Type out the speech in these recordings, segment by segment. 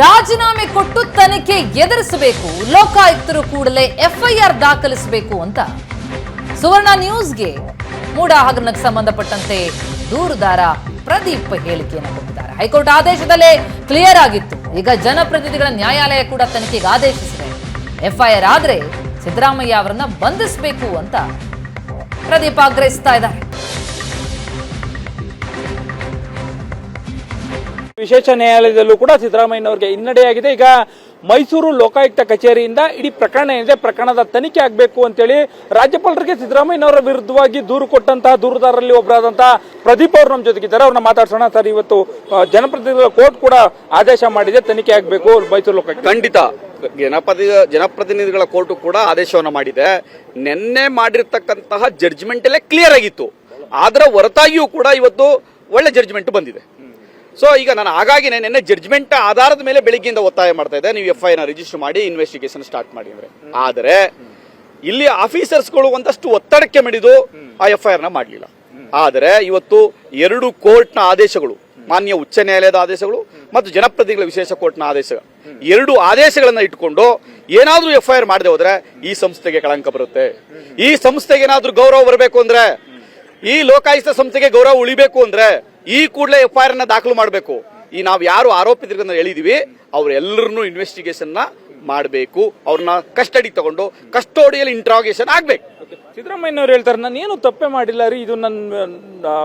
ರಾಜೀನಾಮೆ ಕೊಟ್ಟು ತನಿಖೆ ಎದುರಿಸಬೇಕು. ಲೋಕಾಯುಕ್ತರು ಕೂಡಲೇ ಎಫ್ಐಆರ್ ದಾಖಲಿಸಬೇಕು ಅಂತ. ಸುವರ್ಣ ನ್ಯೂಸ್ಗೆ ಮೂಡ ಹಗರಣಕ್ಕೆ ಸಂಬಂಧಪಟ್ಟಂತೆ ದೂರುದಾರ ಪ್ರದೀಪ್ ಹೇಳಿಕೆಯನ್ನು ಕೊಟ್ಟಿದ್ದಾರೆ. ಹೈಕೋರ್ಟ್ ಆದೇಶದಲ್ಲೇ ಕ್ಲಿಯರ್ ಆಗಿತ್ತು. ಈಗ ಜನಪ್ರತಿನಿಧಿಗಳ ನ್ಯಾಯಾಲಯ ಕೂಡ ತನಿಖೆಗೆ ಆದೇಶಿಸಿದೆ. ಎಫ್ಐಆರ್ ಆದ್ರೆ ಸಿದ್ದರಾಮಯ್ಯ ಅವರನ್ನ ಬಂಧಿಸಬೇಕು ಅಂತ ಪ್ರದೀಪ್ ಆಗ್ರಹಿಸ್ತಾ ಇದ್ದಾರೆ. ವಿಶೇಷ ನ್ಯಾಯಾಲಯದಲ್ಲೂ ಕೂಡ ಸಿದ್ದರಾಮಯ್ಯನವರಿಗೆ ಹಿನ್ನಡೆಯಾಗಿದೆ. ಈಗ ಮೈಸೂರು ಲೋಕಾಯುಕ್ತ ಕಚೇರಿಯಿಂದ ಇಡೀ ಪ್ರಕರಣ ಏನಿದೆ, ಪ್ರಕರಣದ ತನಿಖೆ ಆಗಬೇಕು ಅಂತೇಳಿ ರಾಜ್ಯಪಾಲರಿಗೆ ಸಿದ್ದರಾಮಯ್ಯನವರ ವಿರುದ್ಧವಾಗಿ ದೂರು ಕೊಟ್ಟಂತಹ ದೂರುದಾರರಲ್ಲಿ ಒಬ್ಬರಾದಂತಹ ಪ್ರದೀಪ್ ಅವರು ನಮ್ಮ ಜೊತೆಗಿದ್ದಾರೆ. ಅವ್ರನ್ನ ಮಾತಾಡ್ಸೋಣ ಸರ್. ಇವತ್ತು ಜನಪ್ರತಿನಿಧಿಗಳ ಕೋರ್ಟ್ ಕೂಡ ಆದೇಶ ಮಾಡಿದೆ, ತನಿಖೆ ಆಗಬೇಕು ಮೈಸೂರು ಲೋಕಾಯುಕ್ತ. ಖಂಡಿತ. ಜನಪ್ರತಿ ಜನಪ್ರತಿನಿಧಿಗಳ ಕೋರ್ಟು ಕೂಡ ಆದೇಶವನ್ನು ಮಾಡಿದೆ. ನಿನ್ನೆ ಮಾಡಿರ್ತಕ್ಕಂತಹ ಜಡ್ಜ್ಮೆಂಟ್ ಎಲ್ಲ ಕ್ಲಿಯರ್ ಆಗಿತ್ತು. ಅದರ ಹೊರತಾಗಿಯೂ ಕೂಡ ಇವತ್ತು ಒಳ್ಳೆ ಜಡ್ಜ್ಮೆಂಟ್ ಬಂದಿದೆ. ಸೊ ಈಗ ನಾನು ಹಾಗಾಗಿನೇ ನಿನ್ನೆ ಜಡ್ಜ್ಮೆಂಟ್ ಆಧಾರದ ಮೇಲೆ ಬೆಳಿಗ್ಗೆಯಿಂದ ಒತ್ತಾಯ ಮಾಡ್ತಾ ಇದ್ದೆ. ನೀವು ಎಫ್ ಐ ನ ರಿಜಿಸ್ಟರ್ ಮಾಡಿ ಇನ್ವೆಸ್ಟಿಗೇಷನ್ ಸ್ಟಾರ್ಟ್ ಮಾಡಿ ಅಂದ್ರೆ. ಆದರೆ, ಇಲ್ಲಿ ಆಫೀಸರ್ಸ್ಗಳು ಒಂದಷ್ಟು ಒತ್ತಡಕ್ಕೆ ಮಿಡಿದು ಆ ಎಫ್ ಐ ಆರ್ನ ಮಾಡಲಿಲ್ಲ. ಆದರೆ, ಇವತ್ತು ಎರಡು ಕೋರ್ಟ್ನ ಆದೇಶಗಳು, ಮಾನ್ಯ ಉಚ್ಚ ನ್ಯಾಯಾಲಯದ ಆದೇಶಗಳು ಮತ್ತು ಜನಪ್ರತಿನಿಧಿಗಳ ವಿಶೇಷ ಕೋರ್ಟ್ನ ಆದೇಶ, ಎರಡು ಆದೇಶಗಳನ್ನ ಇಟ್ಕೊಂಡು ಏನಾದ್ರೂ ಎಫ್ ಐ ಆರ್ ಮಾಡದೆ ಹೋದ್ರೆ ಈ ಸಂಸ್ಥೆಗೆ ಕಳಂಕ ಬರುತ್ತೆ. ಈ ಸಂಸ್ಥೆಗೆ ಏನಾದ್ರೂ ಗೌರವ ಬರಬೇಕು ಅಂದ್ರೆ, ಈ ಲೋಕಾಯುಕ್ತ ಸಂಸ್ಥೆಗೆ ಗೌರವ ಉಳಿಬೇಕು ಅಂದ್ರೆ ಈ ಕೂಡಲೇ ಎಫ್ ಐ ಆರ್ ಅನ್ನ ದಾಖಲು ಮಾಡಬೇಕು. ಈ ನಾವು ಯಾರು ಆರೋಪಿತರನ್ನ ಹೇಳಿದೀವಿ ಅವರೆಲ್ಲರನ್ನೂ ಇನ್ವೆಸ್ಟಿಗೇಷನ್ನ ಮಾಡಬೇಕು. ಅವ್ರನ್ನ ಕಸ್ಟಡಿ ತಗೊಂಡು ಕಸ್ಟೋಡಿಯಲ್ಲಿ ಇಂಟ್ರಾಗೇಷನ್ ಆಗ್ಬೇಕು. ಸಿದ್ದರಾಮಯ್ಯವ್ರು ಹೇಳ್ತಾರೆ ನಾನು ಏನು ತಪ್ಪೇ ಮಾಡಿಲ್ಲ ರೀ ಇದು ನನ್ನ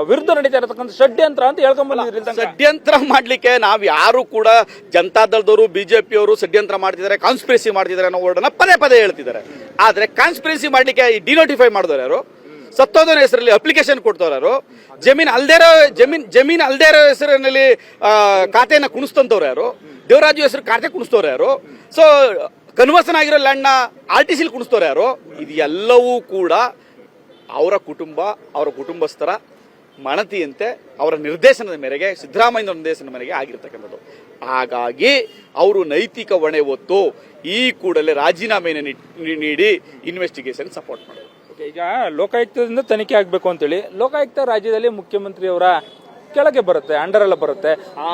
ವಿರುದ್ಧ ನಡೀತಾ ಇರತಕ್ಕಂಥ ಷಡ್ಯಂತ್ರ ಅಂತ ಹೇಳ್ಕೊಂಬಲ್ಲ ಷಡ್ಯಂತ್ರ ಮಾಡ್ಲಿಕ್ಕೆ ನಾವು ಯಾರು ಕೂಡ ಜನತಾದಳದವರು ಬಿಜೆಪಿ ಅವರು ಷಡ್ಯಂತ್ರ ಮಾಡ್ತಿದ್ದಾರೆ ಕಾನ್ಸ್ಪಿರಸಿ ಮಾಡ್ತಿದ್ದಾರೆ ಅನ್ನೋ ವರ್ಡನ್ನ ಪದೇ ಪದೇ ಹೇಳ್ತಿದ್ದಾರೆ. ಆದ್ರೆ ಕಾನ್ಸ್ಪಿರಸಿ ಮಾಡ್ಲಿಕ್ಕೆ ಡಿನೋಟಿಫೈ ಮಾಡಿದವರು ಯಾರು? ಸತ್ತೋದನ ಹೆಸರಲ್ಲಿ ಅಪ್ಲಿಕೇಶನ್ ಕೊಡ್ತವ್ರು ಜಮೀನ್ ಅಲ್ದೇ ಇರೋ ಜಮೀನ್ ಜಮೀನ್ ಅಲ್ದೇ ಹೆಸರಿನಲ್ಲಿ ಖಾತೆಯನ್ನು ಕುಣಿಸ್ತಂತವ್ರು ಯಾರು? ದೇವರಾಜು ಹೆಸರು ಖಾತೆ ಕುಣಿಸ್ತವ್ರು ಯಾರು? ಸೊ ಕನ್ವರ್ಸನ್ ಆಗಿರೋ ಲ್ಯಾಂಡ್ನ ಆರ್ ಟಿ ಸಿಲಿ ಕುಣಿಸ್ತವ್ರು ಯಾರು? ಇದು ಎಲ್ಲವೂ ಕೂಡ ಅವರ ಕುಟುಂಬ, ಅವರ ಕುಟುಂಬಸ್ಥರ ಮಣತಿಯಂತೆ ಅವರ ನಿರ್ದೇಶನದ ಮೇರೆಗೆ ಸಿದ್ದರಾಮಯ್ಯ ನಿರ್ದೇಶನದ ಮೇರೆಗೆ ಆಗಿರ್ತಕ್ಕಂಥದ್ದು. ಹಾಗಾಗಿ ಅವರು ನೈತಿಕ ಹೊಣೆ ಹೊತ್ತು ಈ ಕೂಡಲೇ ರಾಜೀನಾಮೆಯನ್ನು ನೀಡಿ ಇನ್ವೆಸ್ಟಿಗೇಷನ್ ಸಪೋರ್ಟ್ ಮಾಡಬೇಕು. ಓಕೆ, ಈಗ ಲೋಕಾಯುಕ್ತದಿಂದ ತನಿಖೆ ಆಗ್ಬೇಕು ಅಂತೇಳಿ ಲೋಕಾಯುಕ್ತ ರಾಜ್ಯದಲ್ಲಿ ಮುಖ್ಯಮಂತ್ರಿಯವರ ಕೆಳಗೆ ಬರುತ್ತೆ ಅಂಡರ್ ಎಲ್ಲ ಬರುತ್ತೆ.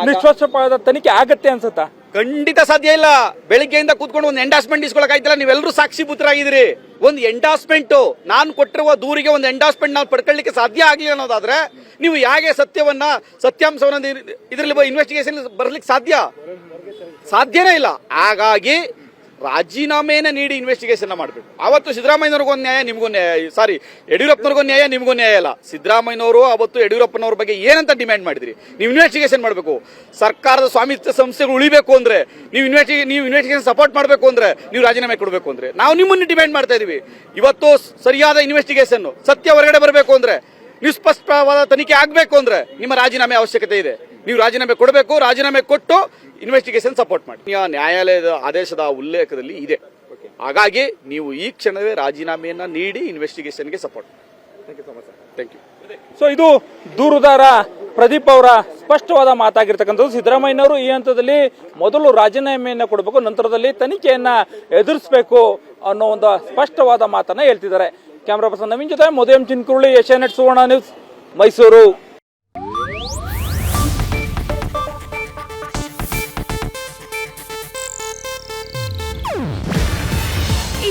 ನಿಷ್ಪಕ್ಷಪಾತ ತನಿಖೆ ಆಗತ್ತೆ ಅನ್ಸುತ್ತಾ? ಖಂಡಿತ ಸಾಧ್ಯ ಇಲ್ಲ. ಬೆಳಿಗ್ಗೆಯಿಂದ ಕೂತ್ಕೊಂಡು ಒಂದು ಎಂಡಾಸ್ಮೆಂಟ್ ಇಸ್ಕೊಳಕಾಯ್ತಲ್ಲ ನೀವೆಲ್ಲರೂ ಸಾಕ್ಷಿಭೂತರಾಗಿದ್ದೀರಿ ಒಂದು ಎಂಡಾಸ್ಮೆಂಟ್ ನಾನು ಕೊಟ್ಟಿರುವ ದೂರಿಗೆ ಒಂದು ಎಂಡಾಸ್ಮೆಂಟ್ ನಾವು ಪಡ್ಕೊಳ್ಳಿಕ್ಕೆ ಸಾಧ್ಯ ಆಗಲಿಲ್ಲ ಅನ್ನೋದಾದ್ರೆ ನೀವು ಹೇಗೆ ಸತ್ಯವನ್ನ ಸತ್ಯಾಂಶವನ್ನ ಇದರಲ್ಲಿ ಇನ್ವೆಸ್ಟಿಗೇಷನ್ ಬರ್ಲಿಕ್ಕೆ ಸಾಧ್ಯ? ಸಾಧ್ಯನೇ ಇಲ್ಲ. ಹಾಗಾಗಿ ರಾಜೀನಾಮೆಯನ್ನ ನೀಡಿ ಇನ್ವೆಸ್ಟಿಗೇಷನ್ ಮಾಡಬೇಕು. ಅವತ್ತು ಸಿದ್ದರಾಮಯ್ಯನವ್ರಿಗೊಂದು ನ್ಯಾಯ, ನಿಮಗೂ ನ್ಯಾಯ. ಸಾರಿ ಯಡಿಯೂರಪ್ಪನವ್ರಿಗೊಂದು ನ್ಯಾಯ, ನಿಮಗೂ ನ್ಯಾಯ ಇಲ್ಲ ಸಿದ್ದರಾಮಯ್ಯನವರು ಅವತ್ತು ಯಡಿಯೂರಪ್ಪನವ್ರ ಬಗ್ಗೆ ಏನಂತ ಡಿಮ್ಯಾಂಡ್ ಮಾಡಿದ್ರಿ? ನೀವು ಇನ್ವೆಸ್ಟಿಗೇಷನ್ ಮಾಡಬೇಕು. ಸರ್ಕಾರದ ಸ್ವಾಮಿತ್ವ ಸಂಸ್ಥೆಗಳು ಉಳಿಬೇಕು ಅಂದ್ರೆ, ನೀವು ಇನ್ವೆಸ್ಟಿ ನೀವು ಇನ್ವೆಸ್ಟಿಗೇಷನ್ ಸಪೋರ್ಟ್ ಮಾಡಬೇಕು ಅಂದ್ರೆ, ನೀವು ರಾಜೀನಾಮೆ ಕೊಡಬೇಕು ಅಂದ್ರೆ. ನಾವು ನಿಮ್ಮನ್ನು ಡಿಮ್ಯಾಂಡ್ ಮಾಡ್ತಾ ಇದೀವಿ. ಇವತ್ತು ಸರಿಯಾದ ಇನ್ವೆಸ್ಟಿಗೇಷನ್ ಸತ್ಯ ಹೊರಗಡೆ ಬರಬೇಕು ಅಂದ್ರೆ ನಿಸ್ಪಷ್ಟವಾದ ತನಿಖೆ ಆಗಬೇಕು ಅಂದ್ರೆ, ನಿಮ್ಮ ರಾಜೀನಾಮೆ ಅವಶ್ಯಕತೆ ಇದೆ. ನೀವು ರಾಜೀನಾಮೆ ಕೊಡಬೇಕು ರಾಜೀನಾಮೆ ಕೊಟ್ಟು ಇನ್ವೆಸ್ಟಿಗೇಷನ್ ಸಪೋರ್ಟ್ ಮಾಡಿ. ನ್ಯಾ- ನ್ಯಾಯಾಲಯದ ಆದೇಶದ ಉಲ್ಲೇಖದಲ್ಲಿ ಇದೆ. ಹಾಗಾಗಿ ನೀವು ಈ ಕ್ಷಣವೇ ರಾಜೀನಾಮೆಯನ್ನ ನೀಡಿ ಇನ್ವೆಸ್ಟಿಗೇಷನ್ಗೆ ಸಪೋರ್ಟ್ ಥ್ಯಾಂಕ್ ಯು ಸೊ ಇದು ದೂರುದಾರ ಪ್ರದೀಪ್ ಅವರ ಸ್ಪಷ್ಟವಾದ ಮಾತಾಗಿರ್ತಕ್ಕಂಥದ್ದು. ಸಿದ್ದರಾಮಯ್ಯನವರು ಈ ಹಂತದಲ್ಲಿ ಮೊದಲು ರಾಜೀನಾಮೆಯನ್ನು ಕೊಡಬೇಕು ನಂತರದಲ್ಲಿ ತನಿಖೆಯನ್ನು ಎದುರಿಸಬೇಕು ಅನ್ನೋ ಒಂದು ಸ್ಪಷ್ಟವಾದ ಮಾತನ್ನ ಹೇಳ್ತಿದ್ದಾರೆ. ಕ್ಯಾಮ್ರಾ ಪರ್ಸನ್ ನವೀನ್ ಜೊತೆ ಮದುವೆ ಚಿನ್ಕುರುಳಿ ಏಷ್ಯಾನೆಟ್ ಸುವರ್ಣ ನ್ಯೂಸ್ ಮೈಸೂರು.